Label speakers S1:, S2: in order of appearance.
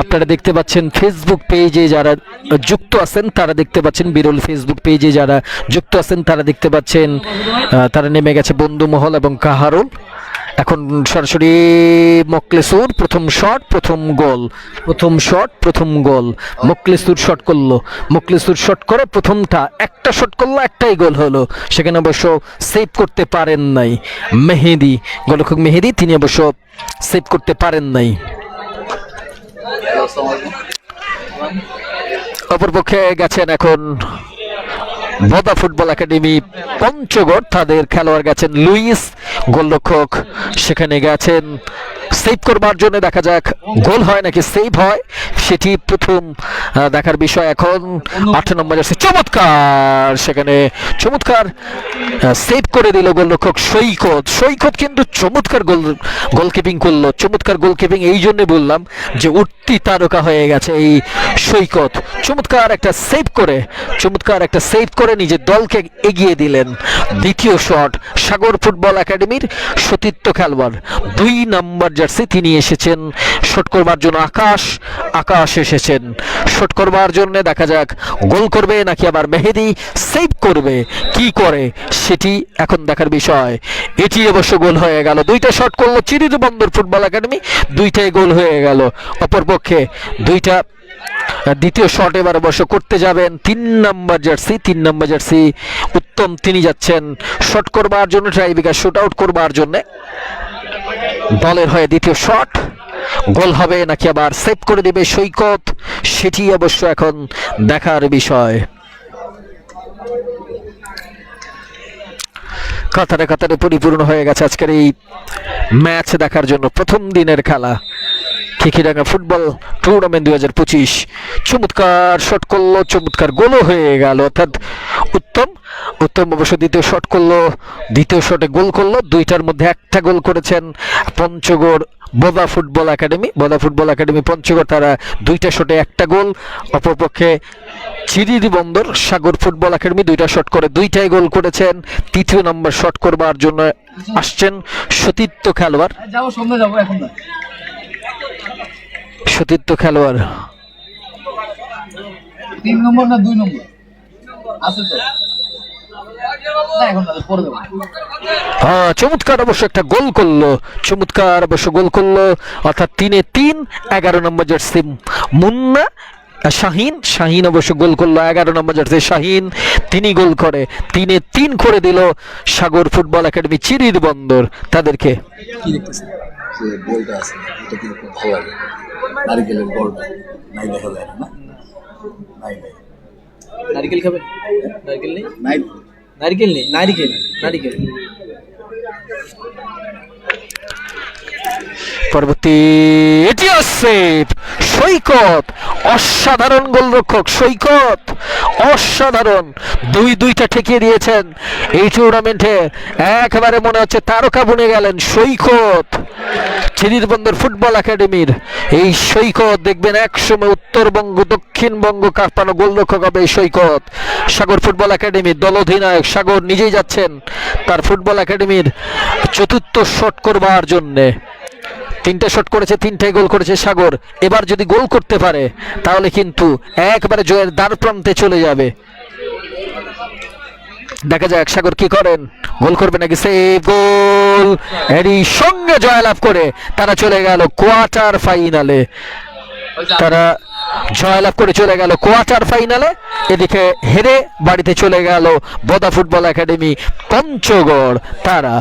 S1: আপনারা দেখতে পাচ্ছেন ফেসবুক পেজে যারা যুক্ত আছেন, তারা দেখতে পাচ্ছেন বিরল ফেসবুক পেজে যারা যুক্ত আছেন, তারা দেখতে পাচ্ছেন তারা নেমে গেছে বন্ধু মহল এবং কাহারুল। এখন সরাসরি মকলেসুর প্রথম শট প্রথম গোল প্রথম শট প্রথম গোল মকলেসুর শট করল। মকলেসুর শট করে প্রথমটা, একটা শট করল, একটাই গোল হলো। সেখানে অবশ্য সেভ করতে পারেন নাই। মেহেদি গোলরক্ষক মেহেদি, তিনি অবশ্য সেভ করতে পারেন নাই। অপরপক্ষে গেছেন এখন বদা ফুটবল একাডেমি পঞ্চগড়। তাদের খেলোয়াড় গেছেন লুইস গোলরক্ষক সেখানে গেছেন সেভ করবার জন্য দেখা যাক, গোল হয় নাকি সেভ হয়? সেটি প্রথম দেখার বিষয় এখন আট নম্বর আছে চমৎকার! সেখানে চমৎকার সেভ করে দিল গোলরক্ষক সৈকত। সৈকত কিন্তু চমৎকার গোল, গোলকিপিং করল। চমৎকার গোলকিপিং, এই জন্য বললাম যে উঠতি তারকা হয়ে গেছে এই সৈকত। চমৎকার একটা সেভ করে, চমৎকার একটা সেভ করে নিজের দলকে এগিয়ে দিলেন। দ্বিতীয় শট সাগর ফুটবল একাডেমির সতীর্থ খেলোয়াড়। দুই নম্বর জার্সি, তিনি এসেছেন শট করবার জন্য আকাশ আকাশ এসেছেন শট করবার জন্য। দেখা যাক, গোল করবে নাকি আবার মেহেদি, সেভ করবে, কি করে সেটি এখন দেখার বিষয়। এটি অবশ্য গোল হয়ে গেল। দুইটা শট করল চিরির বন্দর ফুটবল একাডেমি, দুইটাই গোল হয়ে গেল। অপরপক্ষে দুইটা, দ্বিতীয় শট এবার অবশ্য করতে যাবেন। তিন নম্বর জার্সি, তিন নম্বর জার্সি উত্তম, তিনি যাচ্ছেন শট করবার জন্য ট্রাইবিকা শুট আউট করবার জন্য। দলের হয়ে দ্বিতীয় শট। গোল হবে, নাকি আবার সেভ করে দেবে সৈকত? সেটি অবশ্য এখন দেখার বিষয়। কাতারে কাতারে পরিপূর্ণ হয়ে গেছে আজকের এই ম্যাচ দেখার জন্য প্রথম দিনের খেলা। খিখিডাঙ্গা ফুটবল টুর্নামেন্ট দুই হাজার পঁচিশ। চমৎকার শট করল, চমৎকার গোলও হয়ে গেল, অর্থাৎ উত্তম। উত্তম অবশ্য দ্বিতীয় শট করল দ্বিতীয় শটে গোল করল দুইটার মধ্যে একটা গোল করেছেন Panchagarh Boda football academy. Boda football academy Panchagarh তারা দুইটা শটে একটা গোল অপরপক্ষে চিরিরি বন্দর সাগর ফুটবল একাডেমি দুইটা শট করে দুইটাই গোল করেছেন। তৃতীয় নম্বর শট করবার জন্য আসছেন সতীর্থ খেলোয়াড়। সতীর্থ খেলোয়াড়।
S2: তিন নম্বর না দুই নম্বর? আছে তো?
S1: হ্যাঁ চমৎকার অবশ্য একটা গোল করল। চমৎকার অবশ্য গোল করল। অর্থাৎ তিনে তিন এগারো নম্বর জার্সি মুন্না শাহিন। শাহিন অবশ্য গোল করল এগারো নম্বর জার্সি শাহিন। তিনি গোল করে তিনে তিন করে দিল সাগর ফুটবল একাডেমি চিরির বন্দর। তাদেরকে
S2: ভালো লাগে? নারিকেলের নাই দেখা যায় না নাই নাই
S3: নারকেল খাবে? নারকেল নেই? নারকেল নেই? নারকেল। নারিকেল।
S1: পরবর্তী সেভ সৈকত, অসাধারণ গোলরক্ষক, সৈকত, অসাধারণ। দুই দুইটা ঠেকিয়ে দিয়েছেন এই টুর্নামেন্টে একেবারে মনে হচ্ছে তারকা বনে গেলেন সৈকত। চিরির বন্দর ফুটবল একাডেমির এই সৈকত, দেখবেন একসময় উত্তরবঙ্গ, দক্ষিণবঙ্গ কাঁপানো গোলরক্ষক হবে এই সৈকত। সাগর ফুটবল একাডেমির দল অধিনায়ক সাগর নিজেই যাচ্ছেন তার ফুটবল একাডেমির চতুর্থ শট করবার জন্যে। তিনটে শট করেছে তিনটাই গোল করেছে সাগর। এবার যদি গোল করতে পারে, তাহলে কিন্তু একবারে জয়ের দ্বার প্রান্তে চলে যাবে। দেখা যাক সাগর কি করেন। গোল করবে নাকি সে গোল। এরই সঙ্গে জয়লাভ করে তারা চলে গেল কোয়ার্টার ফাইনালে তারা জয়লাভ করে চলে গেল কোয়ার্টার ফাইনালে এদিকে হেরে বাড়িতে চলে গেল বদা ফুটবল একাডেমি, পঞ্চগড় তারা।